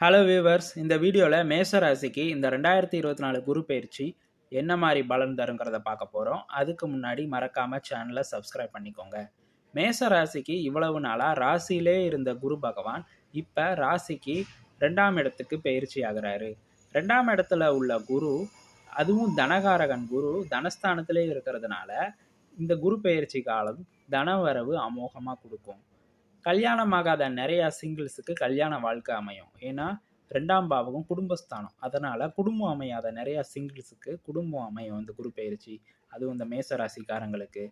Hello viewers இந்த வீடியோவில் மேச ராசிக்கு இந்த ரெண்டாயிரத்தி இருபத்தி நாலு குரு பயிற்சி என்ன மாதிரி பலன் தருங்கிறத பார்க்க போகிறோம் அதுக்கு முன்னாடி மறக்காமல் சேனலை சப்ஸ்கிரைப் பண்ணிக்கோங்க. மேச ராசிக்கு இவ்வளவு நாளாக ராசியிலே இருந்த குரு பகவான் இப்போ ராசிக்கு ரெண்டாம் இடத்துக்கு பயிற்சி ஆகிறாரு. ரெண்டாம் இடத்துல உள்ள குரு அதுவும் தனகாரகன் குரு தனஸ்தானத்திலே இருக்கிறதுனால இந்த குரு பயிற்சி காலம் தனவரவு அமோகமாக கொடுக்கும். கல்யாணம் ஆகாத நிறையா சிங்கிள்ஸுக்கு கல்யாண வாழ்க்கை அமையும். ஏன்னா ரெண்டாம் பாவகம் குடும்பஸ்தானம். அதனால் குடும்பம் அமையாத நிறையா சிங்கிள்ஸுக்கு குடும்பம் அமையும் இந்த குரு பயிற்சி அதுவும் இந்த மேச ராசிக்காரங்களுக்கு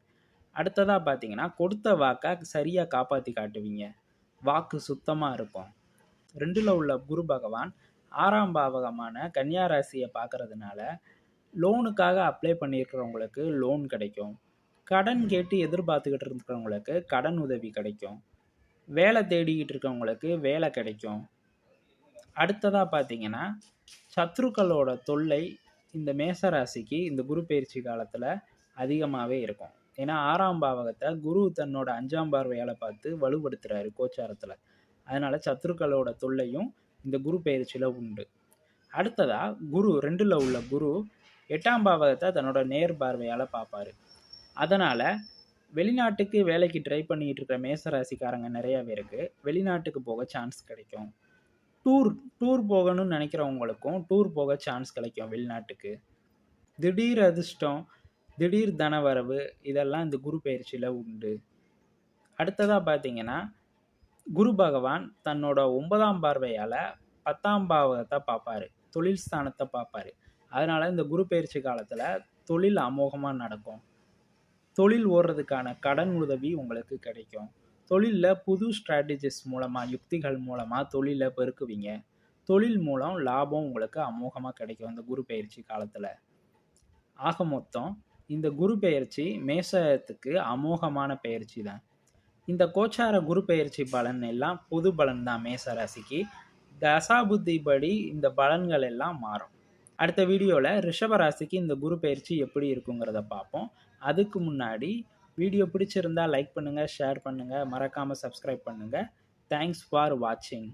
அடுத்ததாக பார்த்தீங்கன்னா கொடுத்த வாக்கை சரியாக காப்பாற்றி காட்டுவீங்க. வாக்கு சுத்தமாக இருக்கும். ரெண்டில் உள்ள குரு பகவான் ஆறாம் பாவகமான கன்னியா ராசியை பார்க்கறதுனால லோனுக்காக அப்ளை பண்ணியிருக்கிறவங்களுக்கு லோன் கிடைக்கும். கடன் கேட்டு எதிர்பார்த்துக்கிட்டு இருக்கிறவங்களுக்கு கடன் உதவி கிடைக்கும். வேலை தேடிக்கிட்டு இருக்கவங்களுக்கு வேலை கிடைக்கும். அடுத்ததாக பார்த்தீங்கன்னா சத்ருக்களோட தொல்லை இந்த மேசராசிக்கு இந்த குரு பயிற்சி காலத்தில் அதிகமாகவே இருக்கும். ஏன்னா ஆறாம் பாவகத்தை குரு தன்னோட அஞ்சாம் பார்வையால் பார்த்து வலுப்படுத்துகிறாரு கோச்சாரத்தில். அதனால் சத்ருக்களோட தொல்லையும் இந்த குரு பயிற்சியில் உண்டு. அடுத்ததாக குரு ரெண்டில் உள்ள குரு எட்டாம் பாவகத்தை தன்னோட நேர் பார்வையால் பார்ப்பாரு. அதனால் வெளிநாட்டுக்கு வேலைக்கு ட்ரை பண்ணிக்கிட்டு இருக்கிற மேசராசிக்காரங்க நிறைய பேருக்கு வெளிநாட்டுக்கு போக சான்ஸ் கிடைக்கும். டூர் டூர் போகணும்னு நினைக்கிறவங்களுக்கும் டூர் போக சான்ஸ் கிடைக்கும் வெளிநாட்டுக்கு. திடீர் அதிர்ஷ்டம் திடீர் தனவரவு இதெல்லாம் இந்த குரு பயிற்சியில் உண்டு. அடுத்ததாக பார்த்தீங்கன்னா குரு பகவான் தன்னோட ஒன்பதாம் பார்வையால் பத்தாம் பாவகத்தை பார்ப்பாரு. தொழில் ஸ்தானத்தை பார்ப்பாரு. அதனால் இந்த குரு பயிற்சி காலத்தில் தொழில் அமோகமாக நடக்கும். தொழில் ஓடுறதுக்கான கடன் உதவி உங்களுக்கு கிடைக்கும். தொழிலில் புது ஸ்ட்ராட்டஜிஸ் மூலமாக யுக்திகள் மூலமாக தொழிலை பெருக்குவீங்க. தொழில் மூலம் லாபம் உங்களுக்கு அமோகமாக கிடைக்கும் இந்த குரு பயிற்சி காலத்தில். ஆக மொத்தம் இந்த குரு பெயர்ச்சி மேசத்துக்கு அமோகமான பயிற்சி தான். இந்த கோச்சார குரு பெயர்ச்சி பலன் எல்லாம் பொது பலன் தான் மேச ராசிக்கு. தசாபுத்தி படி இந்த பலன்கள் எல்லாம் மாறும். அடுத்த வீடியோவில் ரிஷபராசிக்கு இந்த குரு பயிற்சி எப்படி இருக்குங்கிறத பார்ப்போம். அதுக்கு முன்னாடி வீடியோ பிடிச்சிருந்தா லைக் பண்ணுங்கள் ஷேர் பண்ணுங்கள் மறக்காமல் சப்ஸ்கிரைப் பண்ணுங்கள் தேங்க்ஸ் ஃபார் வாட்சிங்